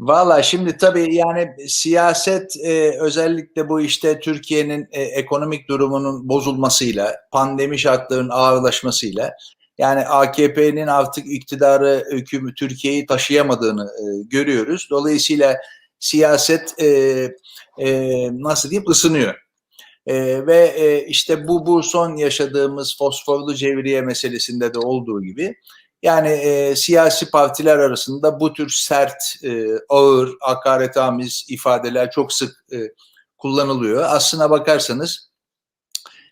Valla şimdi tabii yani siyaset e, özellikle bu işte Türkiye'nin e, ekonomik durumunun bozulmasıyla, pandemi şartlarının ağırlaşmasıyla yani AKP'nin artık iktidarı, hükümü Türkiye'yi taşıyamadığını e, görüyoruz. Dolayısıyla siyaset e, e, nasıl diyeyim ısınıyor. E, ve e, işte bu bu son yaşadığımız fosforlu cevriye meselesinde de olduğu gibi yani e, siyasi partiler arasında bu tür sert, e, ağır, hakaretamiz ifadeler çok sık e, kullanılıyor. Aslına bakarsanız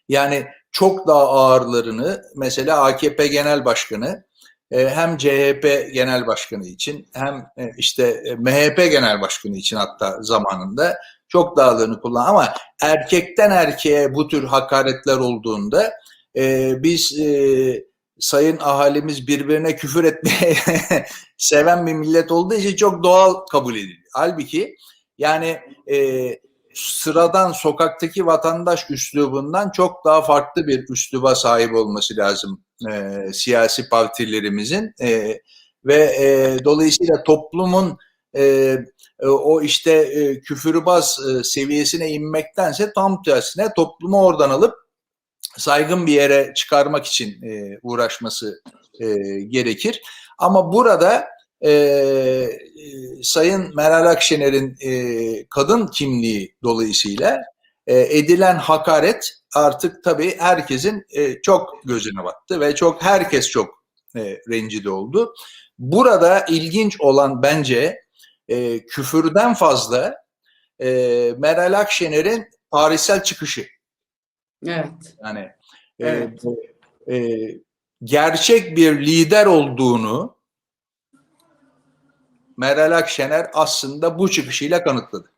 yani çok daha ağırlarını mesela AKP Genel Başkanı e, hem CHP Genel Başkanı için hem e, işte e, MHP Genel Başkanı için hatta zamanında çok daha ağırlarını kullan ama erkekten erkeğe bu tür hakaretler olduğunda e, biz e, sayın ahalimiz birbirine küfür etmeye seven bir millet olduğu için çok doğal kabul ediliyor. Halbuki yani e, sıradan sokaktaki vatandaş üslubundan çok daha farklı bir üsluba sahip olması lazım e, siyasi partilerimizin e, ve e, dolayısıyla toplumun e, o işte e, küfürbaz e, seviyesine inmektense tam tersine toplumu oradan alıp saygın bir yere çıkarmak için e, uğraşması e, gerekir. Ama burada e, e, Sayın Meral Akşener'in e, kadın kimliği dolayısıyla e, edilen hakaret artık tabii herkesin e, çok gözüne battı ve çok herkes çok e, rencide oldu. Burada ilginç olan bence e, küfürden fazla e, Meral Akşener'in tarihsel çıkışı. Evet. Yani Evet. e, e, gerçek bir lider olduğunu Meral Akşener aslında bu çıkışıyla kanıtladı.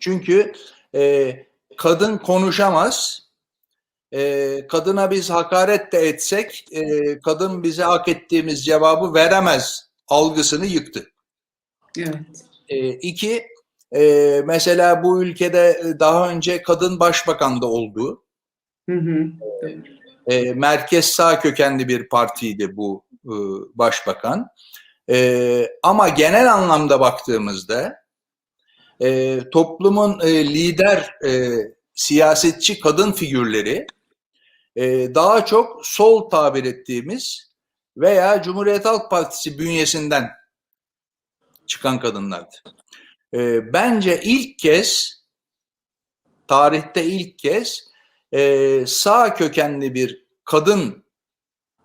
Çünkü e, kadın konuşamaz, e, kadına biz hakaret de etsek, e, kadın bize hak ettiğimiz cevabı veremez algısını yıktı. Evet. E, iki, e, mesela bu ülkede daha önce kadın başbakan da oldu. Hı hı. E, merkez sağ kökenli bir partiydi bu e, başbakan. E, ama genel anlamda baktığımızda e, toplumun e, lider e, siyasetçi kadın figürleri e, daha çok sol tabir ettiğimiz veya Cumhuriyet Halk Partisi bünyesinden çıkan kadınlardı. E, bence ilk kez tarihte ilk kez e, sağ kökenli bir kadın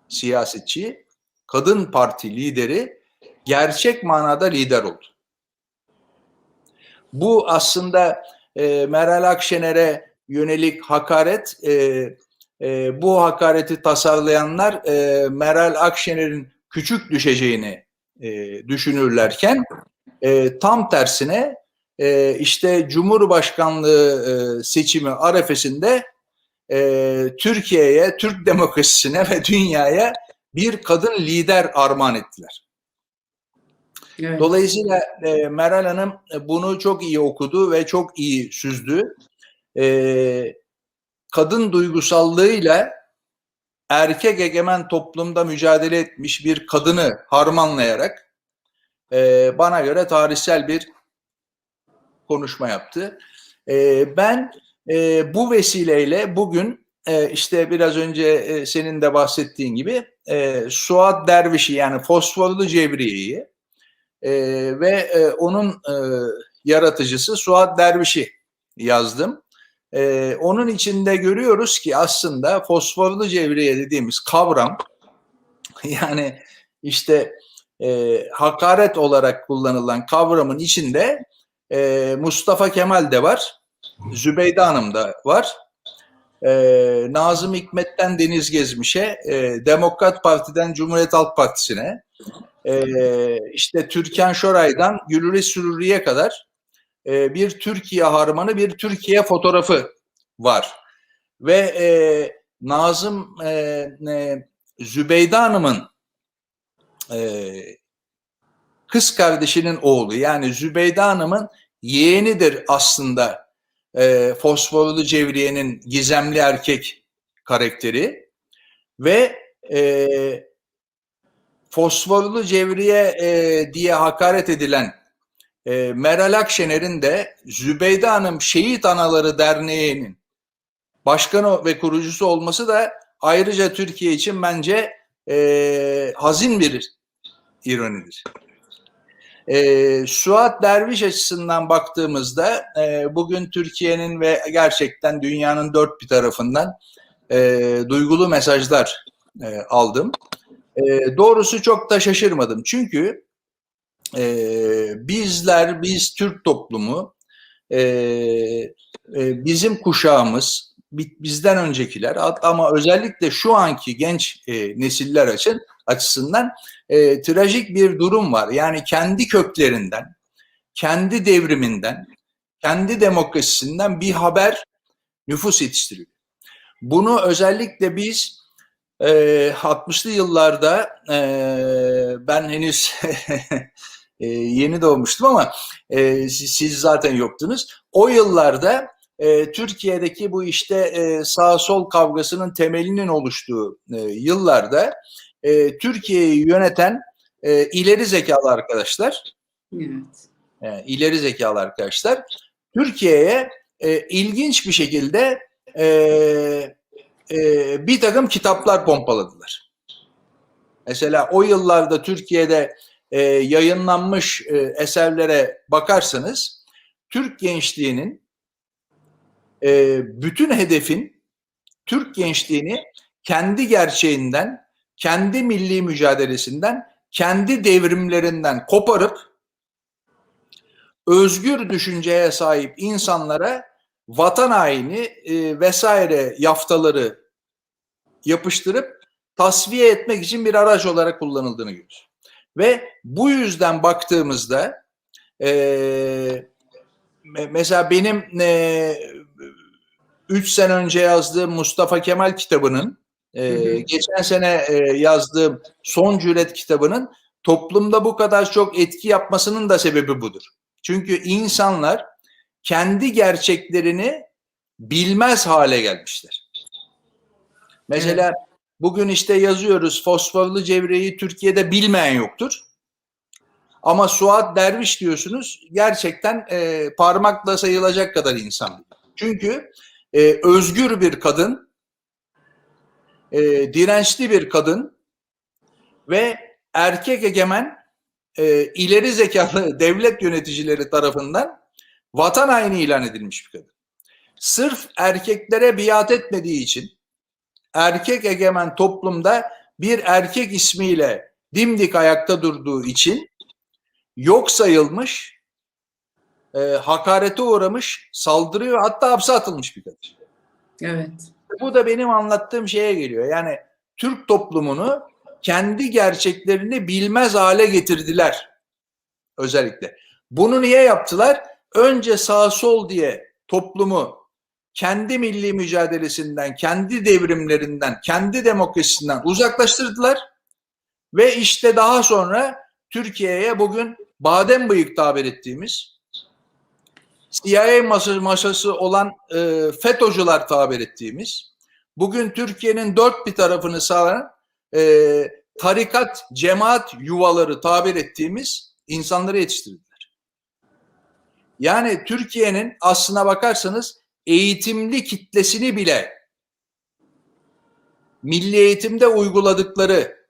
siyasetçi, kadın parti lideri gerçek manada lider oldu. Bu aslında e, Meral Akşener'e yönelik hakaret, e, e, bu hakareti tasarlayanlar e, Meral Akşener'in küçük düşeceğini e, düşünürlerken e, tam tersine e, işte Cumhurbaşkanlığı e, seçimi arefesinde e, Türkiye'ye, Türk demokrasisine ve dünyaya bir kadın lider armağan ettiler. Evet. Dolayısıyla e, Meral Hanım bunu çok iyi okudu ve çok iyi süzdü. E, kadın duygusallığıyla erkek egemen toplumda mücadele etmiş bir kadını harmanlayarak e, bana göre tarihsel bir konuşma yaptı. E, ben e, bu vesileyle bugün e, işte biraz önce e, senin de bahsettiğin gibi e, Suat Derviş'i yani Fosforlu Cevriye'yi e, ve e, onun e, yaratıcısı Suat Derviş'i yazdım. E, onun içinde görüyoruz ki aslında fosforlu cevriye dediğimiz kavram yani işte e, hakaret olarak kullanılan kavramın içinde e, Mustafa Kemal de var, Zübeyde Hanım da var. E, Nazım Hikmet'ten Deniz Gezmiş'e, e, Demokrat Parti'den Cumhuriyet Halk Partisi'ne, e, işte Türkan Şoray'dan Gülüri Süruri'ye kadar e, bir Türkiye harmanı, bir Türkiye fotoğrafı var. Ve e, Nazım e, e, Zübeyde Hanım'ın e, kız kardeşinin oğlu yani Zübeyde Hanım'ın yeğenidir aslında. E, Fosforlu Cevriye'nin gizemli erkek karakteri ve e, Fosforlu Cevriye e, diye hakaret edilen e, Meral Akşener'in de Zübeyde Hanım Şehit Anaları Derneği'nin başkanı ve kurucusu olması da ayrıca Türkiye için bence e, hazin bir ironidir. E, Suat Derviş açısından baktığımızda e, bugün Türkiye'nin ve gerçekten dünyanın dört bir tarafından e, duygulu mesajlar e, aldım. E, doğrusu çok da şaşırmadım. Çünkü e, bizler, biz Türk toplumu, e, e, bizim kuşağımız, bizden öncekiler ama özellikle şu anki genç e, nesiller için açısından e, trajik bir durum var. Yani kendi köklerinden, kendi devriminden, kendi demokrasisinden bir haber nüfus yetiştiriyor. Bunu özellikle biz e, 60'lı yıllarda e, ben henüz e, yeni doğmuştum ama e, siz, siz zaten yoktunuz. O yıllarda e, Türkiye'deki bu işte e, sağ sol kavgasının temelinin oluştuğu e, yıllarda e, Türkiye'yi yöneten e, ileri zekalı arkadaşlar, Evet. e, ileri zekalı arkadaşlar Türkiye'ye e, ilginç bir şekilde e, e, bir takım kitaplar pompaladılar. Mesela o yıllarda Türkiye'de e, yayınlanmış e, eserlere bakarsanız Türk gençliğinin e, bütün hedefin Türk gençliğini kendi gerçeğinden, kendi milli mücadelesinden, kendi devrimlerinden koparıp özgür düşünceye sahip insanlara vatan haini e, vesaire yaftaları yapıştırıp tasfiye etmek için bir araç olarak kullanıldığını görüyoruz. Ve bu yüzden baktığımızda e, mesela benim e, 3 sene önce yazdığım Mustafa Kemal kitabının e, hı hı. geçen sene e, yazdığım Son Cüret kitabının toplumda bu kadar çok etki yapmasının da sebebi budur. Çünkü insanlar kendi gerçeklerini bilmez hale gelmişler. Mesela evet. bugün işte yazıyoruz fosforlu cevreyi Türkiye'de bilmeyen yoktur. Ama Suat Derviş diyorsunuz gerçekten e, parmakla sayılacak kadar insan. Çünkü e, özgür bir kadın, e, dirençli bir kadın ve erkek egemen e, ileri zekalı devlet yöneticileri tarafından vatan haini ilan edilmiş bir kadın. Sırf erkeklere biat etmediği için erkek egemen toplumda bir erkek ismiyle dimdik ayakta durduğu için yok sayılmış, e, hakarete uğramış, saldırıyor hatta hapse atılmış bir kadın. Evet. Bu da benim anlattığım şeye geliyor. Yani Türk toplumunu kendi gerçeklerini bilmez hale getirdiler özellikle. Bunu niye yaptılar? Önce sağ sol diye toplumu kendi milli mücadelesinden, kendi devrimlerinden, kendi demokrasisinden uzaklaştırdılar. Ve işte daha sonra Türkiye'ye bugün badem bıyık tabir ettiğimiz CIA masası olan e, FETÖ'cüler tabir ettiğimiz bugün Türkiye'nin dört bir tarafını sağlayan e, tarikat, cemaat yuvaları tabir ettiğimiz insanları yetiştirdiler. Yani Türkiye'nin aslına bakarsanız eğitimli kitlesini bile milli eğitimde uyguladıkları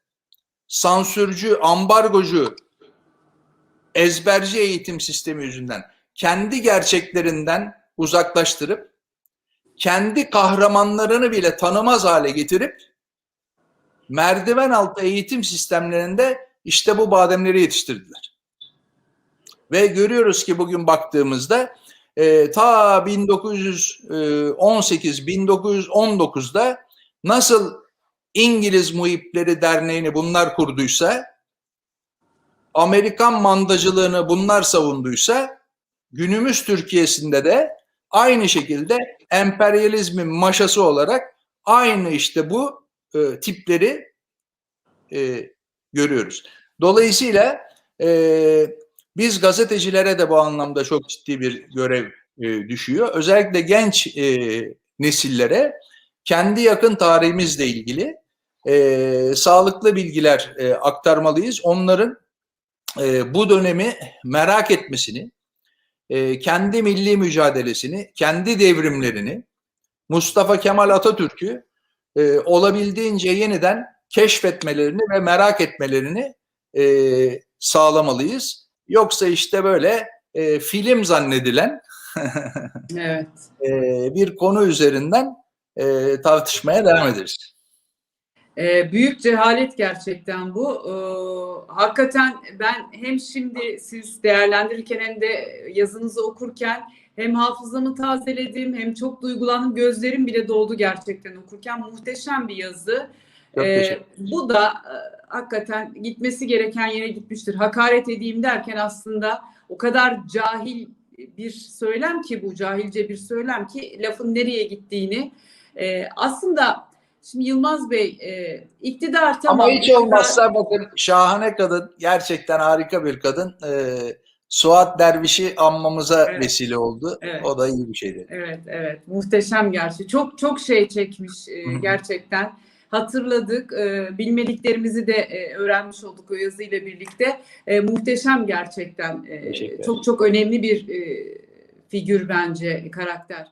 sansürcü, ambargocu, ezberci eğitim sistemi yüzünden kendi gerçeklerinden uzaklaştırıp kendi kahramanlarını bile tanımaz hale getirip merdiven altı eğitim sistemlerinde işte bu bademleri yetiştirdiler. Ve görüyoruz ki bugün baktığımızda e, ta 1918-1919'da nasıl İngiliz Muhipleri Derneği'ni bunlar kurduysa, Amerikan mandacılığını bunlar savunduysa, günümüz Türkiye'sinde de aynı şekilde emperyalizmin maşası olarak aynı işte bu e, tipleri e, görüyoruz. Dolayısıyla e, biz gazetecilere de bu anlamda çok ciddi bir görev e, düşüyor. Özellikle genç e, nesillere kendi yakın tarihimizle ilgili e, sağlıklı bilgiler e, aktarmalıyız. Onların e, bu dönemi merak etmesini, e, kendi milli mücadelesini, kendi devrimlerini, Mustafa Kemal Atatürk'ü e, olabildiğince yeniden keşfetmelerini ve merak etmelerini e, sağlamalıyız. Yoksa işte böyle e, film zannedilen Evet. e, bir konu üzerinden e, tartışmaya devam ederiz. Ee, büyük cehalet gerçekten bu. Ee, hakikaten ben hem şimdi siz değerlendirirken hem de yazınızı okurken hem hafızamı tazeledim hem çok duygulandım. Gözlerim bile doldu gerçekten okurken. Muhteşem bir yazı. Teşekkür bu da e, hakikaten gitmesi gereken yere gitmiştir. Hakaret edeyim derken aslında o kadar cahil bir söylem ki bu cahilce bir söylem ki lafın nereye gittiğini e, aslında şimdi Yılmaz Bey e, iktidar tamam. Ama hiç iktidar- olmazsa bakın şahane kadın, gerçekten harika bir kadın. E, Suat Derviş'i anmamıza Evet. vesile oldu. Evet. O da iyi bir şeydi. Evet, evet. Muhteşem gerçi. Çok çok şey çekmiş e, gerçekten. Hatırladık. e, bilmediklerimizi de e, öğrenmiş olduk o yazıyla birlikte. E, muhteşem gerçekten. E, çok çok önemli bir e, figür bence, karakter.